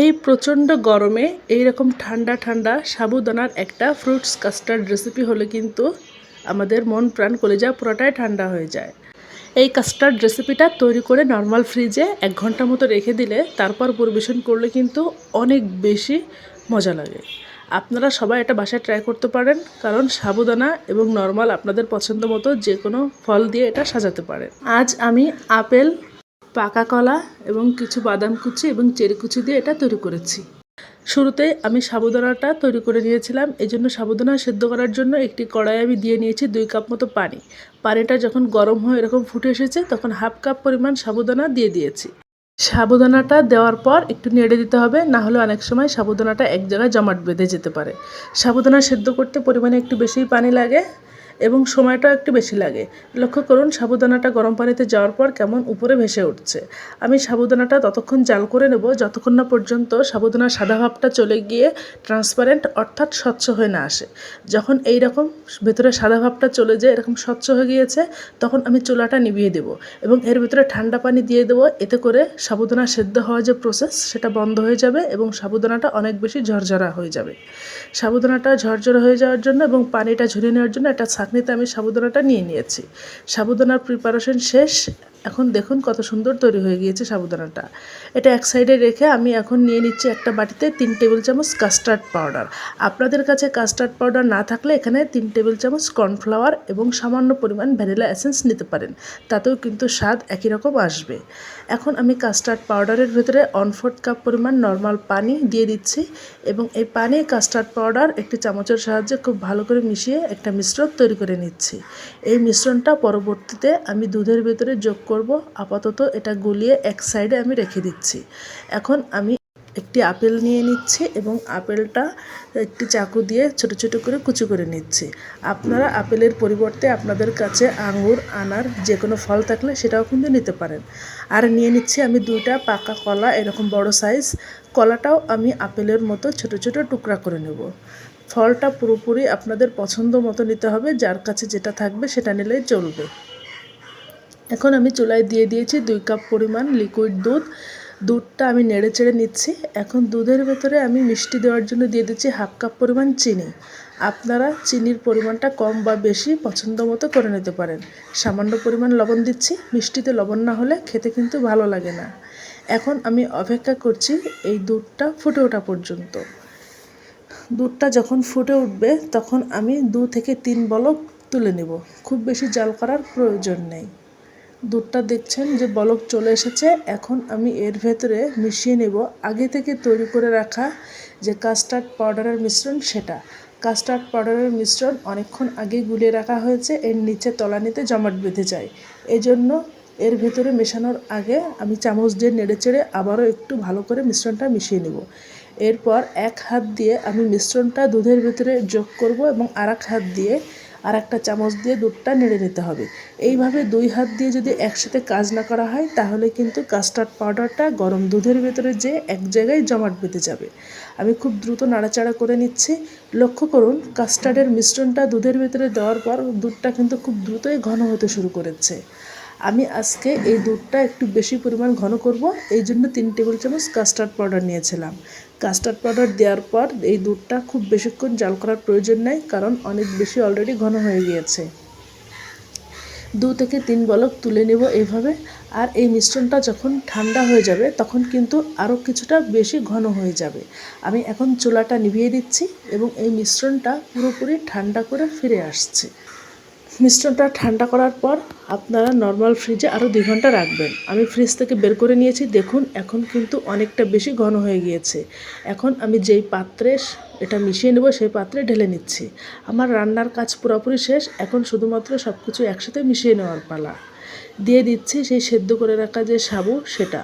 এই প্রচণ্ড গরমে এই রকম ঠান্ডা ঠান্ডা সাবুদানার একটা ফ্রুটস কাস্টার্ড রেসিপি হলে কিন্তু আমাদের মন প্রাণ কলে কলেজা পুরোটাই ঠান্ডা হয়ে যায়। এই কাস্টার্ড রেসিপিটা তৈরি করে নর্মাল ফ্রিজে এক ঘণ্টা মতো রেখে দিলে তারপর পরিবেশন করলে কিন্তু অনেক বেশি মজা লাগে। আপনারা সবাই এটা বাসায় ট্রাই করতে পারেন, কারণ সাবুদানা এবং নর্মাল আপনাদের পছন্দ মতো যে কোনো ফল দিয়ে এটা সাজাতে পারেন। আজ আমি আপেল পাকা কলা এবং কিছু বাদাম কুচি এবং চেরি কুচি দিয়ে এটা তৈরি করেছি। শুরুতে আমি সাবুদানাটা তৈরি করে নিয়েছিলাম। এই জন্য সাবুদানা সেদ্ধ করার জন্য একটি কড়াই আমি দিয়ে নিয়েছি দুই কাপ মতো পানি। পানিটা যখন গরম হয়ে এরকম ফুটে এসেছে, তখন হাফ কাপ পরিমাণ সাবুদানা দিয়ে দিয়েছি। সাবুদানাটা দেওয়ার পর একটু নেড়ে দিতে হবে, না হলে অনেক সময় সাবুদানাটা এক জায়গায় জমাট বেঁধে যেতে পারে। সাবুদানা সেদ্ধ করতে পরিমাণে একটু বেশি পানি লাগে। এবং সময়টাও একটু বেশি লাগে। লক্ষ্য করুন, সাবুদানাটা গরম পানিতে যাওয়ার পর কেমন উপরে ভেসে উঠছে। আমি সাবুদানাটা ততক্ষণ জাল করে নেব, যতক্ষণ না পর্যন্ত সাবুদানার সাদা ভাবটা চলে গিয়ে ট্রান্সপারেন্ট অর্থাৎ স্বচ্ছ হয়ে না আসে। যখন এই রকম ভেতরে সাদা ভাবটা চলে যায়, এরকম স্বচ্ছ হয়ে গিয়েছে, তখন আমি চুলাটা নিভিয়ে দেব এবং এর ভিতরে ঠান্ডা পানি দিয়ে দেবো। এতে করে সাবুদানা সেদ্ধ হওয়া যে প্রসেস সেটা বন্ধ হয়ে যাবে এবং সাবুদানাটা অনেক বেশি ঝরঝরা হয়ে যাবে। সাবুদানাটা ঝরঝরা হয়ে যাওয়ার জন্য এবং পানিটা ঝরিয়ে নেওয়ার জন্য একটা ছাঁকনিতে আমি সাবুদানাটা নিয়ে নিয়েছি। সাবুদানার প্রিপারেশন শেষ এখন দেখুন কত সুন্দর তৈরি হয়ে গিয়েছে সাবুদানাটা। এটা এক সাইডে রেখে আমি এখন নিয়ে নিচ্ছি একটা বাটিতে তিন টেবিল চামচ কাস্টার্ড পাউডার। আপনাদের কাছে কাস্টার্ড পাউডার না থাকলে এখানে তিন টেবিল চামচ কর্নফ্লাওয়ার এবং সামান্য পরিমাণ ভ্যানিলা এসেন্স নিতে পারেন। তাতেও কিন্তু স্বাদ একই রকম আসবে। এখন আমি কাস্টার্ড পাউডারের ভেতরে ওয়ান ফোর্থ কাপ পরিমাণ নর্মাল পানি দিয়ে দিচ্ছি এবং এই পানি, কাস্টার্ড পাউডার একটি চামচের সাহায্যে খুব ভালো করে মিশিয়ে একটা মিশ্রণ তৈরি করে নিচ্ছি। এই মিশ্রণটা পরবর্তীতে আমি দুধের ভেতরে যোগ করব। আপাতত এটা গলিয়ে এক সাইডে আমি রেখে দিচ্ছি। এখন আমি একটি আপেল নিয়ে নিচ্ছি এবং আপেলটা একটি চাকু দিয়ে ছোট ছোট করে কুচি করে নিচ্ছি। আপনারা আপেলের পরিবর্তে আপনাদের কাছে আঙুর, আনার যে কোনো ফল থাকলে সেটাও কিন্তু নিতে পারেন। আর নিয়ে নিচ্ছি আমি দুইটা পাকা কলা, এরকম বড় সাইজ কলাটাও আমি আপেলের মতো ছোট ছোট টুকরা করে নেব। ফলটা পুরোপুরি আপনাদের পছন্দ মতো নিতে হবে, যার কাছে যেটা থাকবে সেটা নিলেই চলবে। এখন আমি চুলায় দিয়ে দিয়েছি দুই কাপ পরিমাণ লিকুইড দুধ। দুধটা আমি নেড়ে চেড়ে নিচ্ছি। এখন দুধের ভেতরে আমি মিষ্টি দেওয়ার জন্য দিয়ে দিচ্ছি হাফ কাপ পরিমাণ চিনি। আপনারা চিনির পরিমাণটা কম বা বেশি পছন্দ মতো করে নিতে পারেন। সামান্য পরিমাণ লবণ দিচ্ছি। মিষ্টিতে লবণ না হলে খেতে কিন্তু ভালো লাগে না। এখন আমি অপেক্ষা করছি এই দুধটা ফুটে ওঠা পর্যন্ত। দুধটা যখন ফুটে উঠবে তখন আমি দু থেকে তিন বলক তুলে নেব। খুব বেশি জাল করার প্রয়োজন নেই। দুধটা দেখছেন যে বলক চলে এসেছে, এখন আমি এর ভেতরে মিশিয়ে নেব। আগে থেকে তৈরি করে রাখা যে কাস্টার্ড পাউডারের মিশ্রণ সেটা। কাস্টার্ড পাউডারের মিশ্রণ অনেকক্ষণ আগে গুলিয়ে রাখা হয়েছে, এর নিচে তলানিতে জমাট বেঁধে যায়। এজন্য এর ভেতরে মেশানোর আগে আমি চামচ দিয়ে নেড়ে চেড়ে আবারও একটু ভালো করে মিশ্রণটা মিশিয়ে নেব। এরপর এক হাত দিয়ে আমি মিশ্রণটা দুধের ভেতরে যোগ করব এবং আর হাত দিয়ে আর একটা চামচ দিয়ে দুধটা নেড়ে নিতে হবে। এইভাবে দুই হাত দিয়ে যদি একসাথে কাজ না করা হয়, তাহলে কিন্তু কাস্টার্ড পাউডারটা গরম দুধের ভেতরে যে এক জায়গায় জমাট বেঁধে যাবে। আমি খুব দ্রুত নাড়াচাড়া করে নিচ্ছি। লক্ষ্য করুন কাস্টার্ডের মিশ্রণটা দুধের ভেতরে দেওয়ার পর দুধটা কিন্তু খুব দ্রুতই ঘন হতে শুরু করেছে। আমি আজকে এই দুধটা একটু বেশি পরিমাণ ঘন করব। এই জন্য তিন টেবিল চামচ কাস্টার্ড পাউডার নিয়েছিলাম। কাস্টার্ড পাউডার দেওয়ার পর এই দুধটা খুব বেশিক্ষণ জাল করার প্রয়োজন নেই, কারণ অনেক বেশি অলরেডি ঘন হয়ে গিয়েছে। দু থেকে তিন বলক তুলে নেব এইভাবে আর এই মিশ্রণটা যখন ঠান্ডা হয়ে যাবে, তখন কিন্তু আরও কিছুটা বেশি ঘন হয়ে যাবে। আমি এখন চুলাটা নিভিয়ে দিচ্ছি এবং এই মিশ্রণটা পুরোপুরি ঠান্ডা করে ফিরে আসছে। মিশ্রণটা ঠান্ডা করার পর আপনারা নর্মাল ফ্রিজে আরও দুই ঘণ্টা রাখবেন। আমি ফ্রিজ থেকে বের করে নিয়েছি। দেখুন, এখন কিন্তু অনেকটা বেশি ঘন হয়ে গিয়েছে। এখন আমি যেই পাত্রে এটা মিশিয়ে নেব, সেই পাত্রে ঢেলে নিচ্ছি। আমার রান্নার কাজ পুরোপুরি শেষ। এখন শুধুমাত্র সব কিছু একসাথে মিশিয়ে নেওয়ার পালা। দিয়ে দিচ্ছি সেই সেদ্ধ করে রাখা যে সাবু, সেটা।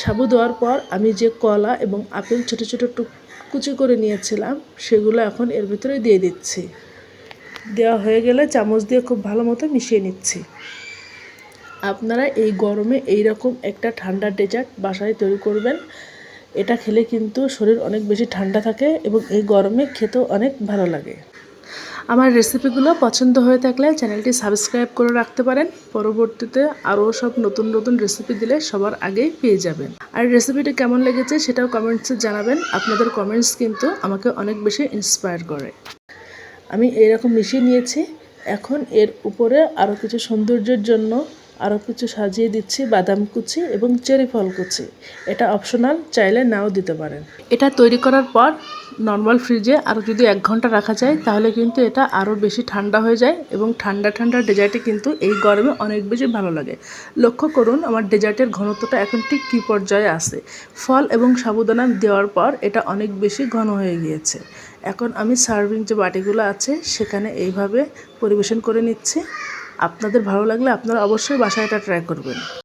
সাবু দেওয়ার পর আমি যে কলা এবং আপেল ছোটো ছোটো টুক কুচি করে নিয়েছিলাম, সেগুলো এখন এর ভিতরে দিয়ে দিচ্ছি। দেওয়া হয়ে গেলে চামচ দিয়ে খুব ভালো মতো মিশিয়ে নিচ্ছি। আপনারা এই গরমে এই রকম একটা ঠান্ডা ডেজার্ট বাসায় তৈরি করবেন। এটা খেলে কিন্তু শরীর অনেক বেশি ঠান্ডা থাকে এবং এই গরমে খেতেও অনেক ভালো লাগে। আমার রেসিপিগুলো পছন্দ হয়ে থাকলে চ্যানেলটি সাবস্ক্রাইব করে রাখতে পারেন। পরবর্তীতে আরও সব নতুন নতুন রেসিপি দিলে সবার আগেই পেয়ে যাবেন। আর রেসিপিটি কেমন লেগেছে সেটাও কমেন্টসে জানাবেন। আপনাদের কমেন্টস কিন্তু আমাকে অনেক বেশি ইন্সপায়ার করে। আমি এরকম মিশিয়ে নিয়েছি। এখন এর উপরে আরও কিছু সৌন্দর্যের জন্য আরও কিছু সাজিয়ে দিচ্ছি, বাদাম কুচি এবং চেরি ফল কুচি। এটা অপশনাল, চাইলে নাও দিতে পারেন। এটা তৈরি করার পর নর্মাল ফ্রিজে আরও যদি এক ঘণ্টা রাখা যায়, তাহলে কিন্তু এটা আরও বেশি ঠান্ডা হয়ে যায় এবং ঠান্ডা ঠান্ডা ডেজার্টে কিন্তু এই গরমে অনেক বেশি ভালো লাগে। লক্ষ্য করুন, আমার ডেজার্টের ঘনত্বটা এখন ঠিক কী পর্যায়ে আছে। ফল এবং সাবুদানা দেওয়ার পর এটা অনেক বেশি ঘন হয়ে গিয়েছে। এখন আমি সার্ভিং যে বাটিগুলো আছে, সেখানে এইভাবে পরিবেশন করে নিচ্ছি। আপনাদের ভালো লাগলে আপনারা অবশ্যই বাসায় এটা ট্রাই করবেন।